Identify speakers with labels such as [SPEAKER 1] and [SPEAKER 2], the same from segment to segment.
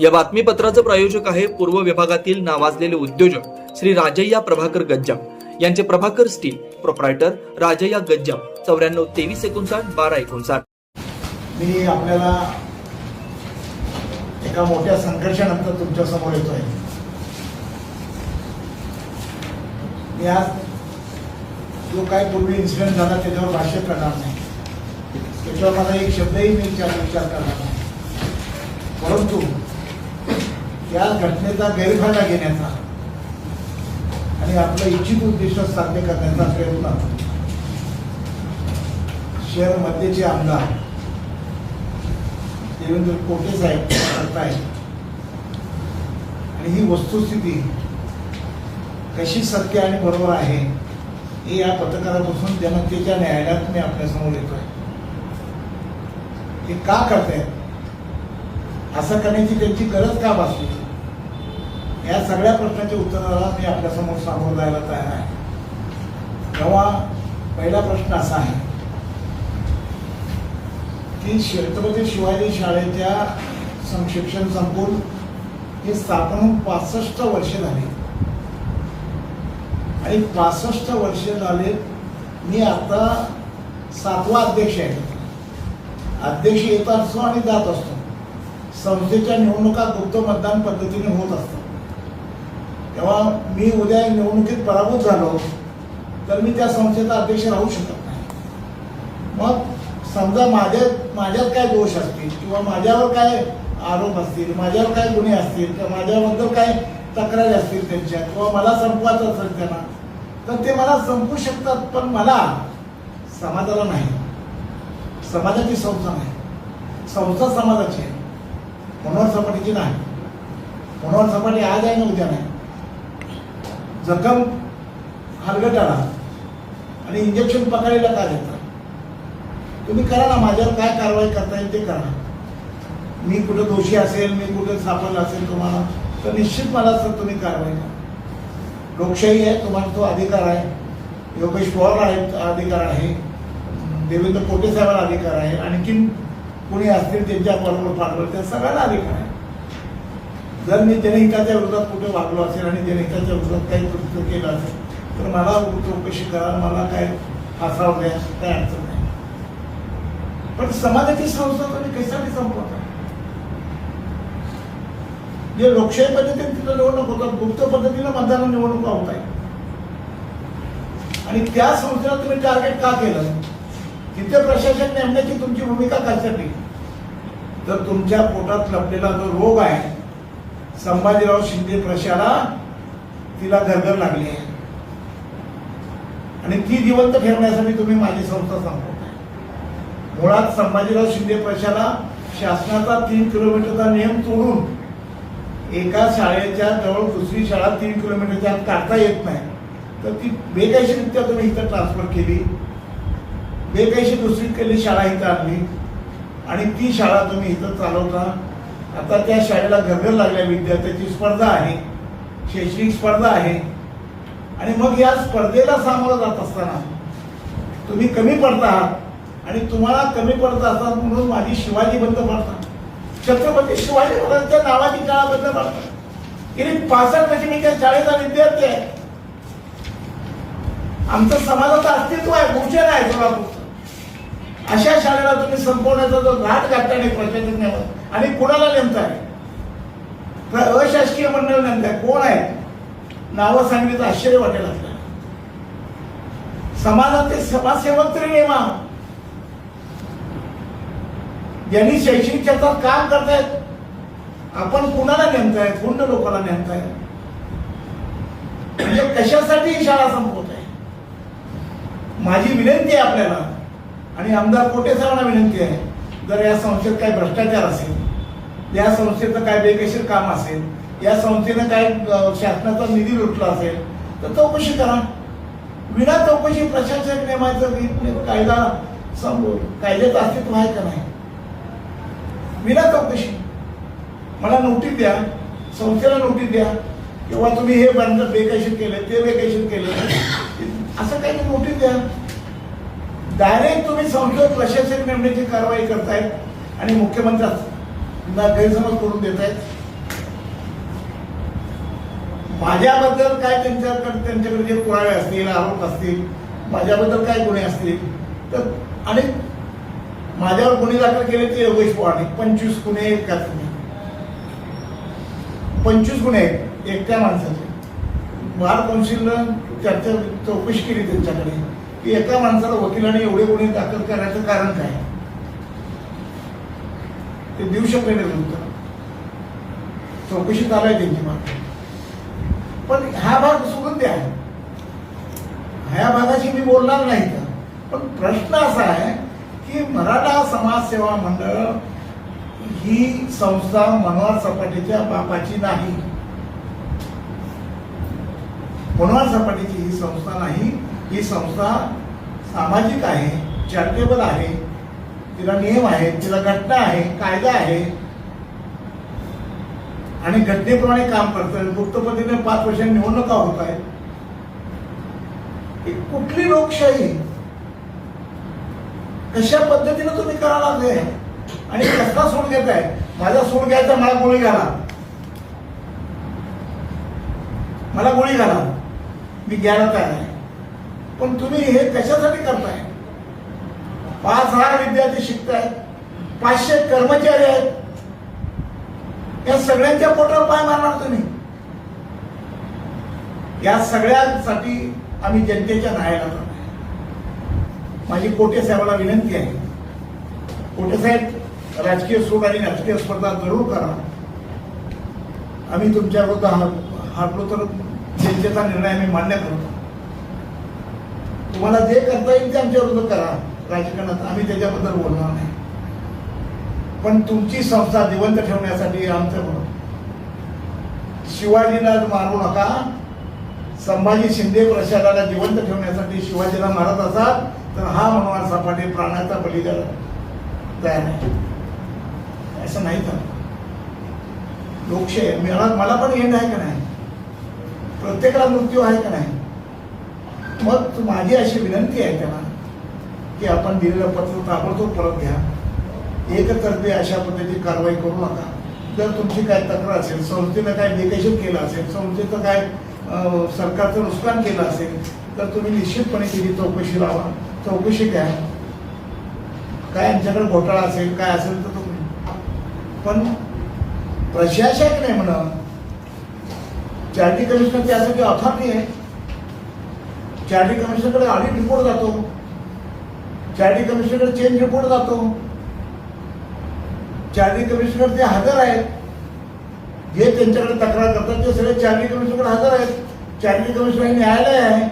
[SPEAKER 1] या बातमीपत्राचं प्रायोजक आहे पूर्व विभागातील नावाजलेले उद्योजक श्री राजय्या प्रभाकर गज्जाम. यांचे प्रभाकर स्टील प्रोप्रायटर राजय्या गज्जाम. चौऱ्याण्णव तेवीस एकोणसाठ बारा एकोणसाठ.
[SPEAKER 2] मी आपल्याला एका मोठ्या संघर्षानंतर तुमच्यासमोर येतो आहे मी आज जो काय पूर्वी इन्सिडेंट झाला त्याच्यावर भाष्य करणार नाही. त्याच्यावर मला एक शब्दही मी विचार विचार करणार नाही. परंतु त्या घटनेचा गैरफायदा घेण्याचा आणि आपलं इच्छित उद्दिष्ट साध्य करण्याचा प्रयत्न. शहर मध्येचे आमदार देवेंद्र कोटे साहेब करतायत आणि ही वस्तुस्थिती कशी सत्य आणि बरोबर आहे हे या पत्रकारापासून जनतेच्या न्यायालयात मी आपल्यासमोर येतोय. हे का करतायत? असं करण्याची त्यांची गरज का भासली? या सगळ्या प्रश्नाच्या उत्तराला मी आपल्यासमोर सामोरं जायला तयार आहे. तेव्हा पहिला प्रश्न असा आहे की छत्रपती शिवाजी शाळेच्या संशिक्षण संकुल हे स्थापन होऊन पासष्ट वर्ष झाले. आणि पासष्ट वर्ष झाले मी आता सातवा अध्यक्ष आहे. अध्यक्ष येत असतो आणि जात असतो. संस्थेच्या निवडणुका गुप्त मतदान पद्धतीने होत असतात. तेव्हा मी उद्या निवडणुकीत पराभूत झालो तर मी त्या संस्थेचा अध्यक्ष राहू शकत नाही. मग समजा माझ्या माझ्यात काय दोष असतील किंवा माझ्यावर काय आरोप असतील माझ्यावर काय गुन्हे असतील किंवा माझ्याबद्दल काय तक्रारी असतील त्यांच्या किंवा मला संपवायचं असेल त्यांना तर ते मला संपू शकतात पण मला समाजाला नाही. समाजाची संस्था नाही. संस्था समाजाची आहे. मनोहर सपाटीची नाही. मनोहर सपाटी आज आहे ना उद्या नाही. जखम हलगटाला आणि इंजेक्शन पकडायला का देतात तुम्ही करा ना माझ्यावर काय कारवाई करता येईल ते करा. मी कुठं दोषी असेल मी कुठं सापडलं असेल तुम्हाला तर निश्चित मला सर तुम्ही कारवाई करा. लोकशाही आहे तुम्हाला तो अधिकार आहे. योगेश पवार आहे अधिकार आहे. देवेंद्र कोटे साहेबांना अधिकार आहे. आणखीन कुणी असतील त्यांच्या बरोबर पाठवलं त्या सगळ्यांना अधिकार आहे. जर मी जनहिताच्या विरोधात कुठे वागलो असेल आणि जनहिताच्या विरोधात काही कृत्य केलं असेल तर मला चौकशी करा मला काय फासाव द्या काय अडचण नाही. पण समाजाची संस्था तुम्ही कशासाठी संपवता जे लोकशाही पद्धतीने तिथं निवडणूक होतात गुप्त पद्धतीनं मतदान निवडणुका होत आहे. आणि त्या संस्थेला तुम्ही टार्गेट का केलं? तिथे प्रशासन नेमण्याची तुमची भूमिका कशासाठी? तर तुमच्या पोटात लपलेला जो रोग आहे संभाजीराव शिंदे प्रशाला तिला गरगर लागली आहे. आणि ती जिवंत ठेवण्यासाठी तुम्ही माझी संस्था सांगतो. मुळात संभाजीराव शिंदे प्रशाला शासनाचा तीन किलोमीटरचा नियम तोडून एका शाळेच्या जवळ दुसरी शाळा तीन किलोमीटरच्या आत काढता येत नाही. तर ती बेकायशीरित्या तुम्ही इथं ट्रान्सफर केली. बेकायशी दुसरी केली शाळा इथं आणली. आणि ती शाळा तुम्ही इथं चालवता. आता त्या शाळेला घरघर लागल्या विद्यार्थ्याची स्पर्धा आहे शैक्षणिक स्पर्धा आहे. आणि मग या स्पर्धेला सामोरं जात असताना तुम्ही कमी पडता आहात आणि तुम्हाला कमी पडत असतात म्हणून माझी शिवाजी बंद पडतात. छत्रपती म्हणजे शिवाजी महाराजांच्या नावाची शाळा बंद पडतात. गेली पासष्ट वर्षी मी त्या शाळेचा विद्यार्थी आहे. आमचं समाजाचं अस्तित्व आहे भूषण आहे सोलापूर अशा शाळेला तुम्ही संपवण्याचा जो घाट घातला प्रशासनावर आणि कोणाला नेमताय अशासकीय मंडळ नेमताय. कोण आहे? नावं सांगितलं आश्चर्य वाटेल आपल्याला. समाजाचे समाजसेवक तरी नेमा ज्यांनी शैक्षणिक क्षेत्रात काम करतायत आपण कुणाला नेमताय कोणत्या लोकांना नेमताय म्हणजे कशासाठी ही शाळा संपवत आहे माझी विनंती आहे आपल्याला आणि आमदार कोटे साहेबांना विनंती आहे? जर या संस्थेत काही भ्रष्टाचार असेल या संस्थेचं काय बेकायदेशीर काम असेल या संस्थेनं काय शासनाचा निधी लुटला असेल तर चौकशी करा. विना चौकशी प्रशासक नेमायचं कायदा संपव कायद्याचं अस्तित्व आहे का नाही? विना चौकशी. मला नोटीस द्या. संस्थेला नोटीस द्या. किंवा तुम्ही हे बंद बेकायदेशीर केलं ते बेकायदेशीर केलं. असं काही नोटीस द्या. डायरेक्ट तुम्ही संसद प्रशासक नेमण्याची कारवाई करतायत आणि मुख्यमंत्र्यांना गैरसमज करून देत आहेत माझ्याबद्दल काय त्यांच्याकडे त्यांच्याकडे जे पुरावे असतील आरोप असतील माझ्याबद्दल काय गुन्हे असतील तर आणि माझ्यावर गुन्हे दाखल केले ते योगेश पवार पंचवीस गुन्हे आहेत का तुम्ही पंचवीस गुन्हे आहेत एकट्या माणसाचे. बार कौन्सिलनं चर्चा चौकशी केली त्यांच्याकडे. की एका माणसाला वकिलाने एवढे गुन्हे दाखल करण्याचं कारण काय? ते देऊ शकले नाही उत्तर चौकशी आलाय त्यांची मात्र पण हा भाग सुगंधी आहे ह्या भागाशी मी बोलणार नाही का पण प्रश्न असा आहे की मराठा समाज सेवा मंडळ ही संस्था मनोहर सपाटीच्या बापाची नाही. मनोहर सपाटीची ही संस्था नाही. ही संस्था सामाजिक आहे चॅरिटेबल आहे तिला नियम आहे तिला घटना आहे कायदा आहे. आणि घटनेप्रमाणे काम करतोय. गुप्त पद्धतीने पाच वर्षांनी निवडणुका होत आहेत कुठली लोकशाही? कशा पद्धतीने तुम्ही करा लागले? आणि कसला सूड घेताय? माझा सोड घ्यायचा मला गोळी घाला. मला गोळी घाला. मी घ्यायला तयार आहे. पण तुम्ही हे कशासाठी करताय? पाच हजार विद्यार्थी शिकतायत पाचशे कर्मचारी आहेत. या सगळ्यांच्या पोटावर पाय मारणार तुम्ही. या सगळ्यांसाठी आम्ही जनतेच्या न्यायाला जाणार माझी कोटे साहेबाला विनंती आहे. कोटे साहेब राजकीय सूट आणि राजकीय स्पर्धा जरूर करा. आम्ही तुमच्या विरुद्ध हार- हारलो तर जनतेचा निर्णय आम्ही मान्य करतो. तुम्हाला जे करता येईल ते आमच्या करा. राजकारणात आम्ही त्याच्याबद्दल बोलणार नाही. पण तुमची संस्था जिवंत ठेवण्यासाठी आमचं म्हणून. शिवाजीला मारू नका. संभाजी शिंदे प्रशासनाला जिवंत ठेवण्यासाठी शिवाजीला मारत असाल तर हा मनोहर सपाटे प्राण्याचा बळी द्यायला तयार आहे. असं नाही तर. लोकशाही मला मला पण येणं आहे का नाही? प्रत्येकाला मृत्यू आहे का नाही? मग माझी अशी विनंती आहे त्यांना की आपण दिलेलं पत्र ताबडतोब परत घ्या. एकतर्फे अशा पद्धतीची कारवाई करू नका. जर तुमची काय तक्रार असेल संस्थेनं काय बेकायदेशीर केलं असेल संस्थेचं काय सरकारचं नुकसान केलं असेल तर तुम्ही निश्चितपणे तिची चौकशी लावा. चौकशी घ्या. काय यांच्याकडे घोटाळा असेल काय असेल तर तुम्ही. पण प्रशासक नाही म्हणा चॅरिटी कमिशनर त्यासाठी अथॉरिटी आहे. चॅरिटी कमिशनकडे ऑडिट रिपोर्ट जातो. चॅरिटी कमिशनकडे चेंज रिपोर्ट जातो. चॅरिटी कमिशनर जे हजर आहेत जे त्यांच्याकडे तक्रार करतात ते सगळे चॅरिटी कमिशनकडे हजर आहेत. चॅरिटी कमिशनर हे न्यायालय आहे.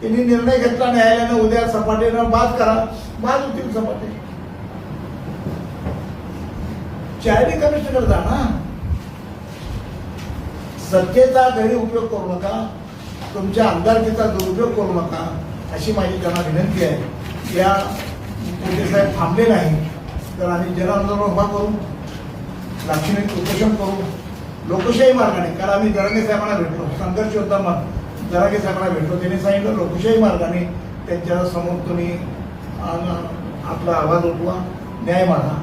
[SPEAKER 2] त्यांनी निर्णय घेतला न्यायालयानं उद्या सपाटीनं बाद करा. बाद होतील सपाटे. चॅरिटी कमिशनर जा ना सत्तेचा गैरउपयोग करू नका. तुमच्या आमदारकीचा दुरुपयोग करू नका अशी माझी त्यांना विनंती आहे. या मोठे साहेब थांबले नाही तर आम्ही जन आंदोलन उभा करू लाक्षणिक उपोषण करू लोकशाही मार्गाने कारण आम्ही दरागे साहेबांना भेटलो संघर्ष होता मग दरागे साहेबांना भेटलो त्यांनी सांगितलं लोकशाही मार्गाने त्यांच्यासमोर तुम्ही आपला आवाज उठवा न्याय मागा.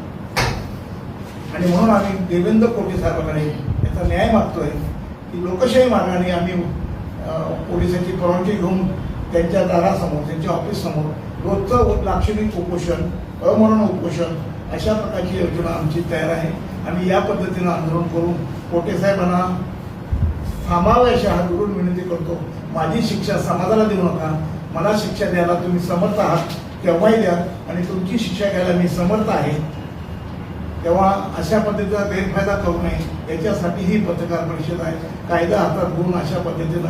[SPEAKER 2] आणि म्हणून आम्ही देवेंद्र कोटे साहेबांकडे याचा न्याय मागतोय की लोकशाही मार्गाने आम्ही पोलिसांची परवानगी घेऊन त्यांच्या दारासमोर त्यांच्या ऑफिस समोर रोजचं लाक्षणिक उपोषण अमरण उपोषण अशा प्रकारची योजना आमची तयार आहे. आम्ही या पद्धतीनं आंदोलन करून कोटे साहेबांना थांबावे अशी हात जोडून विनंती करतो. माझी शिक्षा समाजाला देऊ नका. मला शिक्षा द्यायला तुम्ही समर्थ आहात तेव्हाही द्या. आणि तुमची शिक्षा घ्यायला मी समर्थ आहे. तेव्हा अशा पद्धतीचा गैरफायदा करू नये याच्यासाठी ही पत्रकार परिषद आहे. कायदा हातात घेऊन अशा पद्धतीनं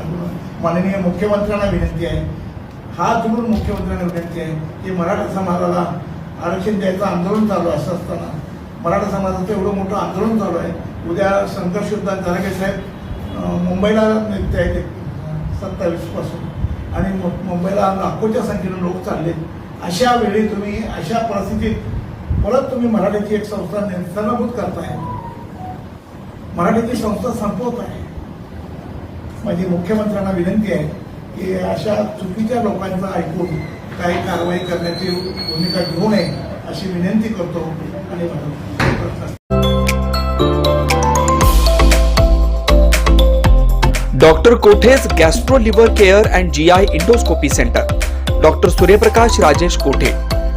[SPEAKER 2] माननीय मुख्यमंत्र्यांना विनंती आहे. हात जोडून मुख्यमंत्र्यांना विनंती आहे की मराठा समाजाला आरक्षण द्यायचं आंदोलन चालू असं असताना मराठा समाजाचं एवढं मोठं आंदोलन चालू आहे. उद्या संघर्ष युद्धात साहेब मुंबईला नेते आहेत सत्तावीसपासून आणि मु- मुंबईला लाखोच्या संख्येनं लोक चालले अशा वेळी तुम्ही अशा परिस्थितीत परत तुम्ही मराठीची एक संस्था नेस्तनाभूत करताय मराठीची संस्था संपवत आहे. माझी मुख्यमंत्र्यांना विनंती आहे की अशा चुकीच्या लोकांचं ऐकून काही कारवाई करण्याची भूमिका घेऊ नये अशी विनंती करतो आणि
[SPEAKER 1] doctor Kothe's gastro liver care and G I endoscopy centre. Doctor Suryaprakash Rajesh Kothe.